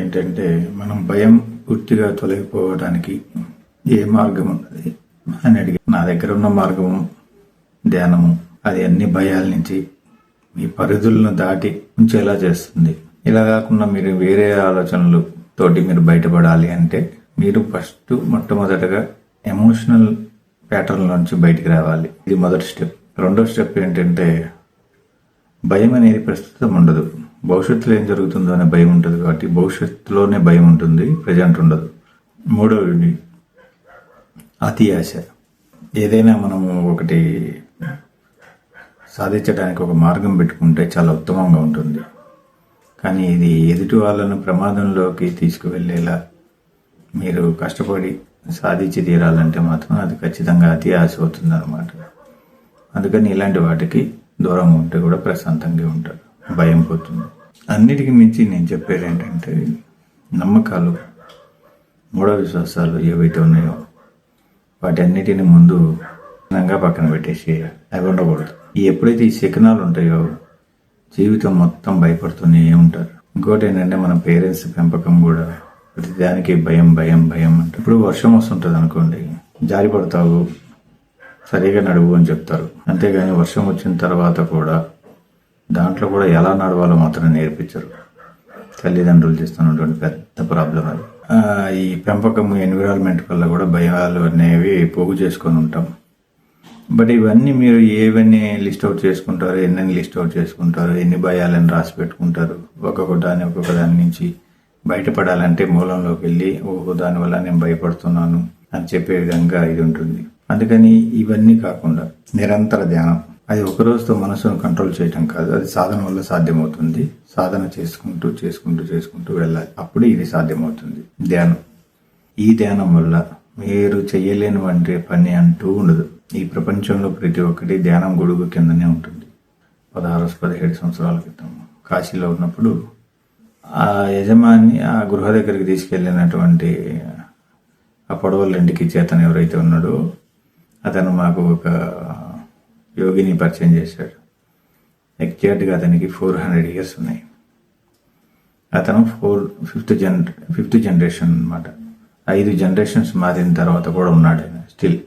ఏంటంటే మనం భయం పూర్తిగా తొలగిపోవడానికి ఏ మార్గం ఉన్నది అని అడిగి నా దగ్గర ఉన్న మార్గము ధ్యానము అది అన్ని భయాల నుంచి మీ పరిధులను దాటి ఉంచేలా చేస్తుంది. ఇలా కాకుండా మీరు వేరే ఆలోచనలు తోటి మీరు బయటపడాలి అంటే మీరు ఫస్ట్ మొట్టమొదటగా ఎమోషనల్ ప్యాటర్న్ నుంచి బయటికి రావాలి. ఇది మొదటి స్టెప్. రెండో స్టెప్ ఏంటంటే భయం అనేది ప్రస్తుతం ఉండదు. భవిష్యత్తులో ఏం జరుగుతుందో అనే భయం ఉంటుంది కాబట్టి భవిష్యత్తులోనే భయం ఉంటుంది ప్రజెంట్ ఉండదు మూడవది అతి ఆశ. ఏదైనా మనము ఒకటి సాధించడానికి ఒక మార్గం పెట్టుకుంటే చాలా ఉత్తమంగా ఉంటుంది. కానీ ఇది ఎదుటి వాళ్ళను ప్రమాదంలోకి తీసుకువెళ్ళేలా మీరు కష్టపడి సాధించి తీరాలంటే మాత్రం అది ఖచ్చితంగా అతి ఆశ అవుతుంది అందుకని ఇలాంటి వాటికి దూరంగా ఉంటే కూడా ప్రశాంతంగా ఉంటారు. భయం పోతుంది. అన్నిటికీ మించి నేను చెప్పేది ఏంటంటే నమ్మకాలు మూఢ విశ్వాసాలు ఏవైతే ఉన్నాయో వాటి అన్నిటిని ముందు ఘనంగా పక్కన పెట్టేసి అవి ఉండకూడదు. ఈ ఎప్పుడైతే ఈ శకనాలు ఉంటాయో జీవితం మొత్తం భయపడుతూనే ఉంటారు. ఇంకోటి ఏంటంటే మన పేరెంట్స్ పెంపకం కూడా ప్రతిదానికి భయం భయం భయం అంటే ఇప్పుడు వర్షం వస్తుంటుంది అనుకోండి జారి పడతావు సరిగా నడువు అని చెప్తారు. అంతేగాని వర్షం వచ్చిన తర్వాత కూడా దాంట్లో కూడా ఎలా నడవాలో మాత్రం నేర్పించరు. తల్లిదండ్రులు చేస్తున్నటువంటి పెద్ద ప్రాబ్లం అది. ఈ పెంపకం ఎన్విరాన్మెంట్ వల్ల కూడా భయాలు అనేవి పోగు చేసుకొని ఉంటాం. బట్ ఇవన్నీ మీరు ఏవన్నీ లిస్ట్ అవుట్ చేసుకుంటారు ఎన్ని లిస్ట్ అవుట్ చేసుకుంటారు ఎన్ని భయాలని రాసి పెట్టుకుంటారు ఒక్కొక్క దాని ఒక్కొక్క దాని నుంచి బయటపడాలంటే మూలంలోకి వెళ్ళి ఓహో దానివల్ల నేను భయపడుతున్నాను అని చెప్పే విధంగా ఇది ఉంటుంది. అందుకని ఇవన్నీ కాకుండా నిరంతర ధ్యానం. అది ఒక రోజుతో మనసును కంట్రోల్ చేయటం కాదు. అది సాధన వల్ల సాధ్యమవుతుంది. సాధన చేసుకుంటూ చేసుకుంటూ చేసుకుంటూ వెళ్ళాలి. అప్పుడు ఇది సాధ్యమవుతుంది. ధ్యానం. ఈ ధ్యానం వల్ల మీరు చేయలేని వంటి పని అంటూ ఉండదు. ఈ ప్రపంచంలో ప్రతి ఒక్కటి ధ్యానం గొడుగు కిందనే ఉంటుంది. పదహారు పదిహేడు సంవత్సరాల క్రితం కాశీలో ఉన్నప్పుడు ఆ యజమాని ఆ గృహ దగ్గరికి తీసుకెళ్ళినటువంటి ఆ పొడవల ఇంటికి చేతను ఎవరైతే ఉన్నాడో అతను మాకు ఒక యోగిని పరిచయం చేశాడు. ఎగ్జాక్ట్గా అతనికి ఫోర్ హండ్రెడ్ ఇయర్స్ ఉన్నాయి. అతను ఫోర్ ఫిఫ్త్ జనరే ఫిఫ్త్ జనరేషన్ అన్నమాట. ఐదు జనరేషన్స్ మారిన తర్వాత కూడా ఉన్నాడు ఆయన స్టిల్.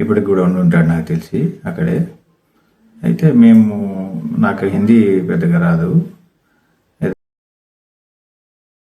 ఇప్పటికి కూడా ఉండి ఉంటాడు నాకు తెలిసి. అక్కడే. అయితే మేము నాకు హిందీ పెద్దగా రాదు.